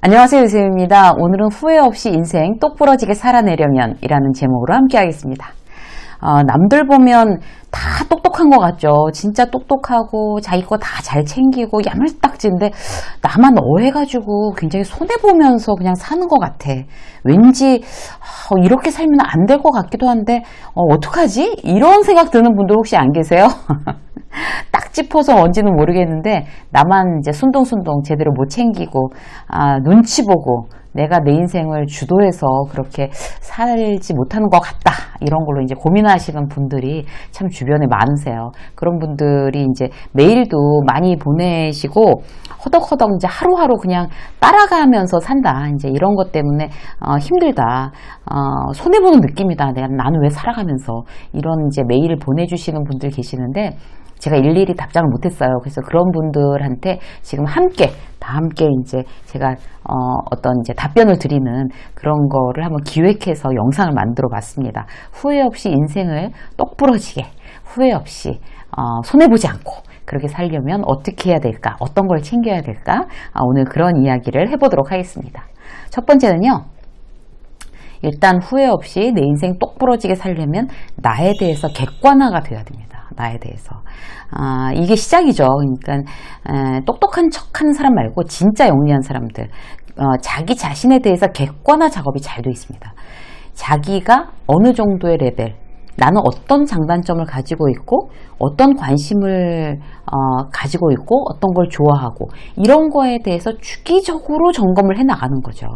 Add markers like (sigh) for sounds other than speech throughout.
안녕하세요 유세입니다. 오늘은 후회 없이 인생 똑부러지게 살아내려면 이라는 제목으로 함께 하겠습니다. 어, 남들 보면 다 똑똑한 것 같죠. 진짜 똑똑하고 자기 거 다 잘 챙기고 야물딱지인데 나만 어해가지고 굉장히 손해보면서 그냥 사는 것 같아. 왠지 어, 이렇게 살면 안 될 것 같기도 한데 어, 어떡하지? 이런 생각 드는 분들 혹시 안 계세요? (laughs) 딱 짚어서 뭔지는 모르겠는데 나만 이제 순둥순둥 제대로 못 챙기고 아, 눈치 보고 내가 내 인생을 주도해서 그렇게 살지 못하는 것 같다 이런 걸로 이제 고민하시는 분들이 참 주변에 많으세요. 그런 분들이 이제 메일도 많이 보내시고 허덕허덕 이제 하루하루 그냥 따라가면서 산다 이제 이런 것 때문에 어, 힘들다 어, 손해 보는 느낌이다. 내가 나는 왜 살아가면서 이런 이제 메일을 보내주시는 분들 계시는데 제가 일일이 답장을 못했어요. 그래서 그런 분들한테 지금 함께 다 함께 이제 제가 어, 어떤 이제 답변을 드리는 그런 거를 한번 기획해서 영상을 만들어 봤습니다. 후회 없이 인생을 똑부러지게 후회 없이 어, 손해 보지 않고 그렇게 살려면 어떻게 해야 될까? 어떤 걸 챙겨야 될까? 아, 오늘 그런 이야기를 해보도록 하겠습니다. 첫 번째는요. 일단 후회 없이 내 인생 똑부러지게 살려면 나에 대해서 객관화가 돼야 됩니다. 나에 대해서. 아, 이게 시작이죠. 그러니까 에, 똑똑한 척하는 사람 말고 진짜 영리한 사람들, 어, 자기 자신에 대해서 객관화 작업이 잘 되어 있습니다. 자기가 어느 정도의 레벨, 나는 어떤 장단점을 가지고 있고 어떤 관심을 어, 가지고 있고 어떤 걸 좋아하고 이런 거에 대해서 주기적으로 점검을 해 나가는 거죠.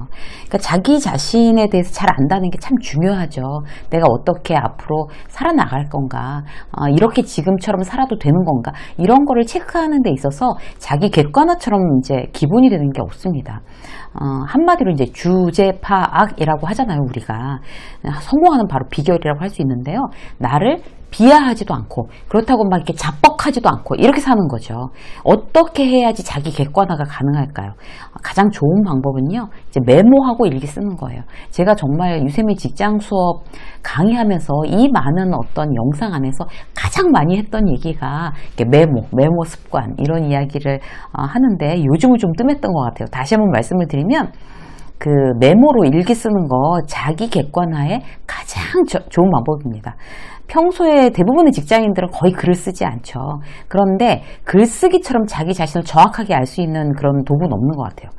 그러니까 자기 자신에 대해서 잘 안다는 게 참 중요하죠. 내가 어떻게 앞으로 살아나갈 건가, 어, 이렇게 지금처럼 살아도 되는 건가 이런 거를 체크하는 데 있어서 자기 객관화처럼 이제 기본이 되는 게 없습니다. 어, 한마디로 이제 주제 파악이라고 하잖아요, 우리가. 성공하는 바로 비결이라고 할 수 있는데요. 나를 비하하지도 않고 그렇다고 막 이렇게 자뻑하지도 않고 이렇게 사는 거죠. 어떻게 해야지 자기 객관화가 가능할까요? 가장 좋은 방법은요. 이제 메모하고 일기 쓰는 거예요. 제가 정말 유세미 직장 수업 강의하면서 이 많은 어떤 영상 안에서 가장 많이 했던 얘기가 메모, 메모 습관 이런 이야기를 어, 하는데 요즘은 좀 뜸했던 것 같아요. 다시 한번 말씀을 드리면 그 메모로 일기 쓰는 거 자기 객관화에 가장 저, 좋은 방법입니다. 평소에 대부분의 직장인들은 거의 글을 쓰지 않죠. 그런데 글쓰기처럼 자기 자신을 정확하게 알 수 있는 그런 도구는 없는 것 같아요.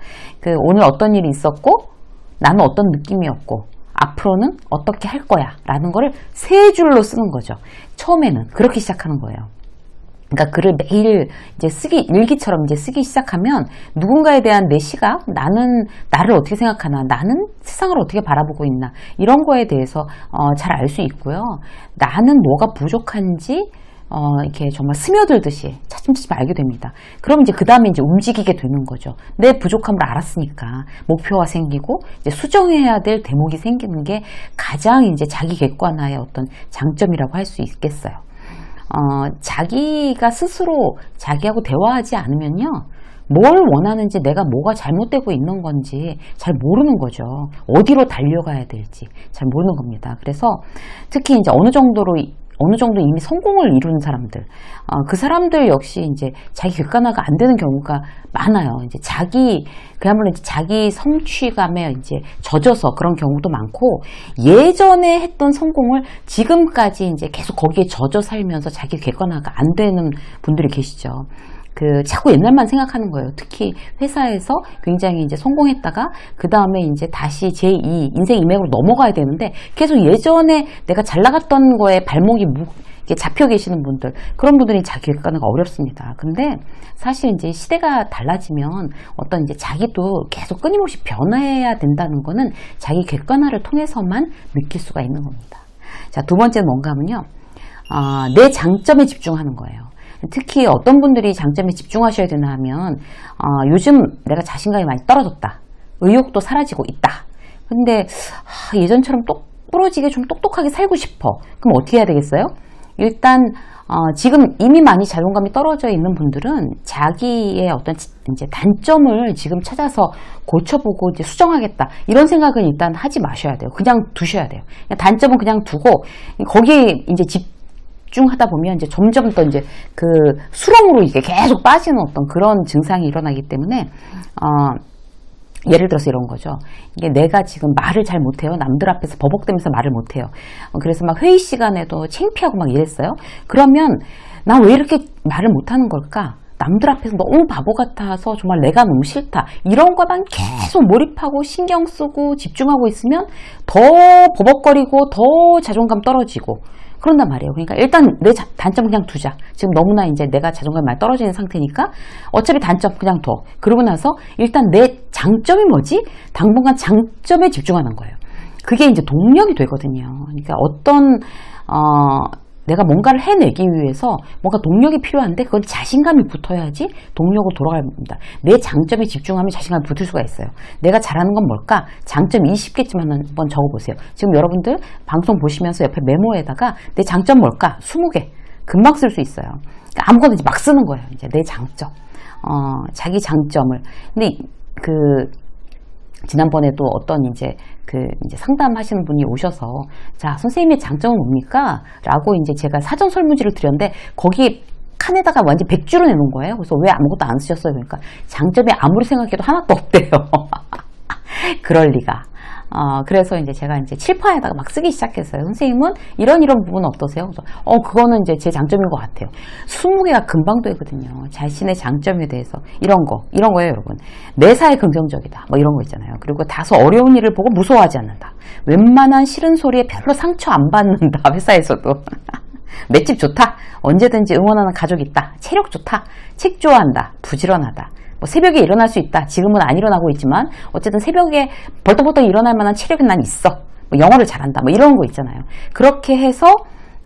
그 오늘 어떤 일이 있었고 나는 어떤 느낌이었고 앞으로는 어떻게 할 거야 라는 거를 세 줄로 쓰는 거죠. 처음에는 그렇게 시작하는 거예요. 그러니까 글을 매일 이제 쓰기 일기처럼 이제 쓰기 시작하면 누군가에 대한 내 시각, 나는 나를 어떻게 생각하나, 나는 세상을 어떻게 바라보고 있나 이런 거에 대해서 어, 잘 알 수 있고요. 나는 뭐가 부족한지 어, 이렇게 정말 스며들듯이 차츰차츰 알게 됩니다. 그럼 이제 그 다음에 이제 움직이게 되는 거죠. 내 부족함을 알았으니까 목표가 생기고 이제 수정해야 될 대목이 생기는 게 가장 이제 자기 객관화의 어떤 장점이라고 할 수 있겠어요. 어, 자기가 스스로 자기하고 대화하지 않으면요. 뭘 원하는지 내가 뭐가 잘못되고 있는 건지 잘 모르는 거죠. 어디로 달려가야 될지 잘 모르는 겁니다. 그래서 특히 이제 어느 정도로 어느 정도 이미 성공을 이룬 사람들, 어, 그 사람들 역시 이제 자기 객관화가 안 되는 경우가 많아요. 이제 자기, 그야말로 이제 자기 성취감에 이제 젖어서 그런 경우도 많고, 예전에 했던 성공을 지금까지 이제 계속 거기에 젖어 살면서 자기 객관화가 안 되는 분들이 계시죠. 그 자꾸 옛날만 생각하는 거예요. 특히 회사에서 굉장히 이제 성공했다가 그 다음에 이제 다시 제2 인생 이맥으로 넘어가야 되는데 계속 예전에 내가 잘 나갔던 거에 발목이 무, 잡혀 계시는 분들 그런 분들이 자기 객관화가 어렵습니다. 근데 사실 이제 시대가 달라지면 어떤 이제 자기도 계속 끊임없이 변화해야 된다는 거는 자기 객관화를 통해서만 느낄 수가 있는 겁니다. 자, 두 번째는 뭔가 하면요. 어, 내 장점에 집중하는 거예요. 특히 어떤 분들이 장점에 집중하셔야 되나 하면 어, 요즘 내가 자신감이 많이 떨어졌다. 의욕도 사라지고 있다. 근데 아, 예전처럼 똑 부러지게 좀 똑똑하게 살고 싶어. 그럼 어떻게 해야 되겠어요? 일단 어, 지금 이미 많이 자존감이 떨어져 있는 분들은 자기의 어떤 이제 단점을 지금 찾아서 고쳐보고 이제 수정하겠다 이런 생각은 일단 하지 마셔야 돼요. 그냥 두셔야 돼요. 단점은 그냥 두고 거기에 이제 집 집중하다 보면 이제 점점 더 이제 그 수렁으로 이게 계속 빠지는 어떤 그런 증상이 일어나기 때문에 어 예를 들어서 이런 거죠. 이게 내가 지금 말을 잘 못해요. 남들 앞에서 버벅대면서 말을 못해요. 어, 그래서 막 회의 시간에도 창피하고 막 이랬어요. 그러면 나 왜 이렇게 말을 못하는 걸까? 남들 앞에서 너무 바보 같아서 정말 내가 너무 싫다. 이런 거만 계속 몰입하고 신경 쓰고 집중하고 있으면 더 버벅거리고 더 자존감 떨어지고 그런단 말이에요. 그러니까 일단 내 자- 단점 그냥 두자. 지금 너무나 이제 내가 자존감이 많이 떨어지는 상태니까 어차피 단점 그냥 둬. 그러고 나서 일단 내 장점이 뭐지? 당분간 장점에 집중하는 거예요. 그게 이제 동력이 되거든요. 그러니까 어떤 어, 내가 뭔가를 해내기 위해서 뭔가 동력이 필요한데 그건 자신감이 붙어야지 동력으로 돌아갑니다. 내 장점에 집중하면 자신감이 붙을 수가 있어요. 내가 잘하는 건 뭘까? 장점 20개쯤 한번 적어보세요. 지금 여러분들 방송 보시면서 옆에 메모에다가 내 장점 뭘까? 20개. 금방 쓸 수 있어요. 그러니까 아무거나 이제 막 쓰는 거예요. 이제 내 장점. 어, 자기 장점을. 근데 그 지난번에도 어떤 이제 그 이제 상담하시는 분이 오셔서 자 선생님의 장점은 뭡니까? 라고 이제 제가 사전 설문지를 드렸는데 거기 칸에다가 완전 백주로 내놓은 거예요. 그래서 왜 아무것도 안 쓰셨어요? 그러니까 장점이 아무리 생각해도 하나도 없대요. (laughs) 그럴 리가. 어, 그래서 이제 제가 이제 칠판에다가 막 쓰기 시작했어요. 선생님은 이런 이런 부분 어떠세요? 그래서 어, 그거는 이제 제 장점인 것 같아요. 20개가 금방 되거든요. 자신의 장점에 대해서. 이런 거, 이런 거예요, 여러분. 매사에 긍정적이다. 뭐 이런 거 있잖아요. 그리고 다소 어려운 일을 보고 무서워하지 않는다. 웬만한 싫은 소리에 별로 상처 안 받는다. (laughs) 회사에서도. (laughs) 맷집 좋다. 언제든지 응원하는 가족 있다. 체력 좋다. 책 좋아한다. 부지런하다. 뭐 새벽에 일어날 수 있다. 지금은 안 일어나고 있지만 어쨌든 새벽에 벌떡벌떡 일어날 만한 체력이 난 있어. 뭐 영어를 잘한다. 뭐 이런 거 있잖아요. 그렇게 해서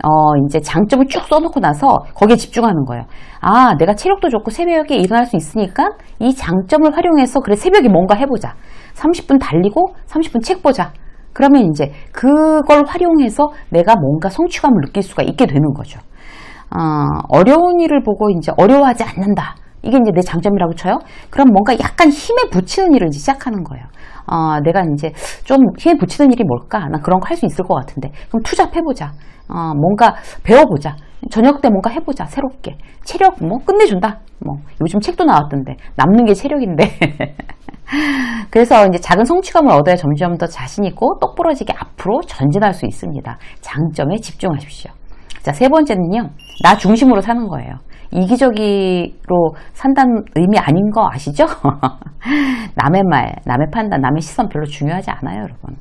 어 이제 장점을 쭉 써놓고 나서 거기에 집중하는 거예요. 아, 내가 체력도 좋고 새벽에 일어날 수 있으니까 이 장점을 활용해서 그래 새벽에 뭔가 해보자. 30분 달리고 30분 책 보자. 그러면 이제 그걸 활용해서 내가 뭔가 성취감을 느낄 수가 있게 되는 거죠. 어, 어려운 일을 보고 이제 어려워하지 않는다. 이게 이제 내 장점이라고 쳐요. 그럼 뭔가 약간 힘에 붙이는 일을 이제 시작하는 거예요. 어, 내가 이제 좀 힘에 붙이는 일이 뭘까? 나 그런 거 할 수 있을 것 같은데. 그럼 투잡해보자. 어, 뭔가 배워보자. 저녁 때 뭔가 해보자. 새롭게. 체력 뭐 끝내준다. 뭐 요즘 책도 나왔던데 남는 게 체력인데. (laughs) 그래서 이제 작은 성취감을 얻어야 점점 더 자신 있고 똑부러지게 앞으로 전진할 수 있습니다. 장점에 집중하십시오. 자, 세 번째는요. 나 중심으로 사는 거예요. 이기적으로 산다는 의미 아닌 거 아시죠? (laughs) 남의 말, 남의 판단, 남의 시선 별로 중요하지 않아요, 여러분.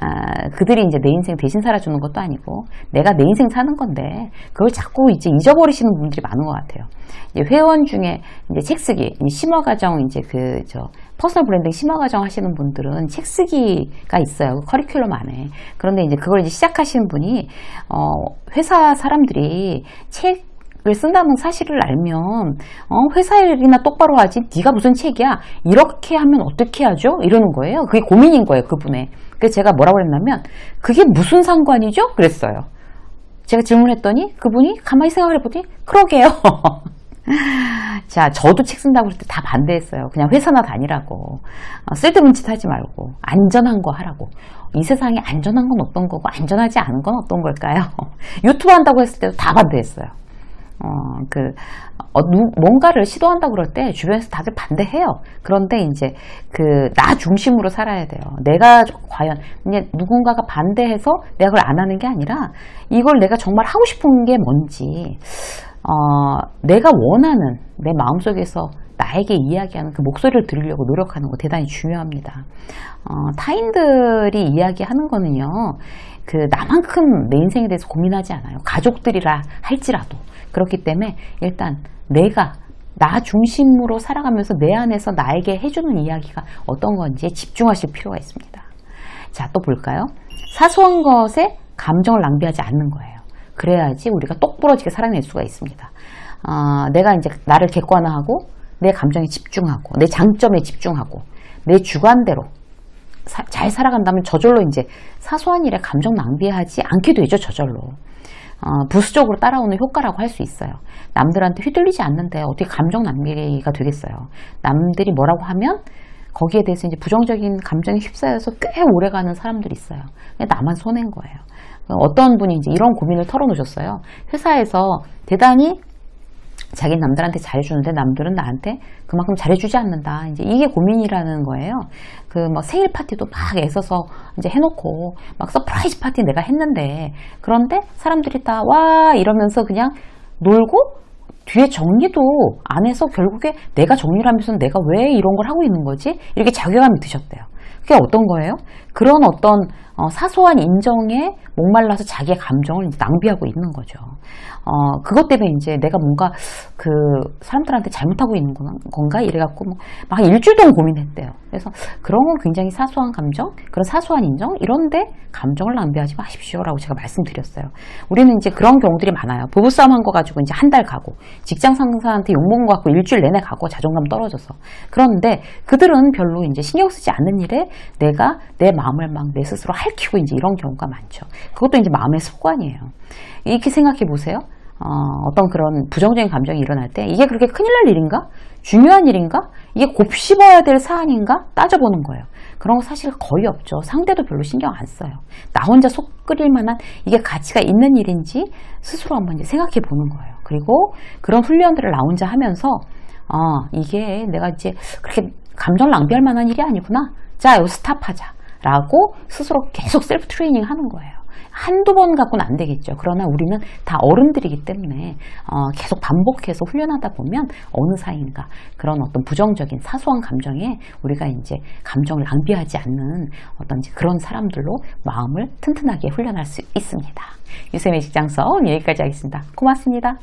아, 그들이 이제 내 인생 대신 살아주는 것도 아니고, 내가 내 인생 사는 건데, 그걸 자꾸 이제 잊어버리시는 분들이 많은 것 같아요. 이제 회원 중에 이제 책 쓰기, 심화 과정, 이제 그, 저, 퍼스널 브랜딩 심화 과정 하시는 분들은 책 쓰기가 있어요. 그 커리큘럼 안에. 그런데 이제 그걸 이제 시작하시는 분이, 어, 회사 사람들이 책, 을 쓴다는 사실을 알면 어, 회사 일이나 똑바로 하지 네가 무슨 책이야? 이렇게 하면 어떻게 하죠? 이러는 거예요. 그게 고민인 거예요 그분의. 그래서 제가 뭐라고 했냐면 그게 무슨 상관이죠? 그랬어요. 제가 질문했더니 그분이 가만히 생각을 해보더니 그러게요 (laughs) (laughs) 자 저도 책 쓴다고 그럴 때 다 반대했어요. 그냥 회사나 다니라고. 어, 쓸데없는 짓 하지 말고 안전한 거 하라고. 이 세상에 안전한 건 어떤 거고 안전하지 않은 건 어떤 걸까요? (laughs) 유튜브 한다고 했을 때도 다 반대했어요. 어, 그, 어, 누, 뭔가를 시도한다고 그럴 때 주변에서 다들 반대해요. 그런데 이제 그, 나 중심으로 살아야 돼요. 내가 과연, 이제 누군가가 반대해서 내가 그걸 안 하는 게 아니라 이걸 내가 정말 하고 싶은 게 뭔지, 어, 내가 원하는 내 마음속에서 나에게 이야기하는 그 목소리를 들으려고 노력하는 거 대단히 중요합니다. 어, 타인들이 이야기하는 거는요, 그 나만큼 내 인생에 대해서 고민하지 않아요. 가족들이라 할지라도. 그렇기 때문에 일단 내가 나 중심으로 살아가면서 내 안에서 나에게 해주는 이야기가 어떤 건지에 집중하실 필요가 있습니다. 자, 또 볼까요? 사소한 것에 감정을 낭비하지 않는 거예요. 그래야지 우리가 똑부러지게 살아낼 수가 있습니다. 어, 내가 이제 나를 객관화하고 내 감정에 집중하고 내 장점에 집중하고 내 주관대로 사, 잘 살아간다면 저절로 이제 사소한 일에 감정 낭비하지 않게 되죠, 저절로. 어, 부수적으로 따라오는 효과라고 할 수 있어요. 남들한테 휘둘리지 않는데 어떻게 감정 낭비가 되겠어요. 남들이 뭐라고 하면 거기에 대해서 이제 부정적인 감정에 휩싸여서 꽤 오래 가는 사람들이 있어요. 나만 손해인 거예요. 어떤 분이 이제 이런 고민을 털어놓으셨어요. 회사에서 대단히 자기 남들한테 잘해주는데 남들은 나한테 그만큼 잘해주지 않는다. 이제 이게 고민이라는 거예요. 그뭐 생일 파티도 막 애써서 이제 해놓고 막 서프라이즈 파티 내가 했는데 그런데 사람들이 다 와 이러면서 그냥 놀고 뒤에 정리도 안 해서 결국에 내가 정리를 하면서 내가 왜 이런 걸 하고 있는 거지? 이렇게 자괴감이 드셨대요. 그게 어떤 거예요? 그런 어떤 어, 사소한 인정에 목말라서 자기의 감정을 낭비하고 있는 거죠. 어, 그것 때문에 이제 내가 뭔가 그 사람들한테 잘못하고 있는 건- 건가? 이래갖고 뭐막 일주일 동안 고민했대요. 그래서 그런 건 굉장히 사소한 감정, 그런 사소한 인정, 이런데 감정을 낭비하지 마십시오라고 제가 말씀드렸어요. 우리는 이제 그런 경우들이 많아요. 부부싸움 한 거 가지고 이제 한 달 가고, 직장 상사한테 욕먹은 거 갖고 일주일 내내 가고, 자존감 떨어져서. 그런데 그들은 별로 이제 신경 쓰지 않는 일에 내가 내 마음을 막 내 스스로 핥히고 이제 이런 경우가 많죠. 그것도 이제 마음의 습관이에요. 이렇게 생각해 보세요. 어, 떤 그런 부정적인 감정이 일어날 때 이게 그렇게 큰일 날 일인가? 중요한 일인가? 이게 곱씹어야 될 사안인가? 따져보는 거예요. 그런 거 사실 거의 없죠. 상대도 별로 신경 안 써요. 나 혼자 속 끓일 만한 이게 가치가 있는 일인지 스스로 한번 이제 생각해 보는 거예요. 그리고 그런 훈련들을 나 혼자 하면서 어, 이게 내가 이제 그렇게 감정을 낭비할 만한 일이 아니구나. 자, 이거 스탑하자. 라고 스스로 계속 셀프 트레이닝 하는 거예요. 한두 번 갖고는 안 되겠죠. 그러나 우리는 다 어른들이기 때문에 어, 계속 반복해서 훈련하다 보면 어느 사이인가 그런 어떤 부정적인 사소한 감정에 우리가 이제 감정을 낭비하지 않는 어떤 그런 사람들로 마음을 튼튼하게 훈련할 수 있습니다. 유쌤의 직장성 여기까지 하겠습니다. 고맙습니다.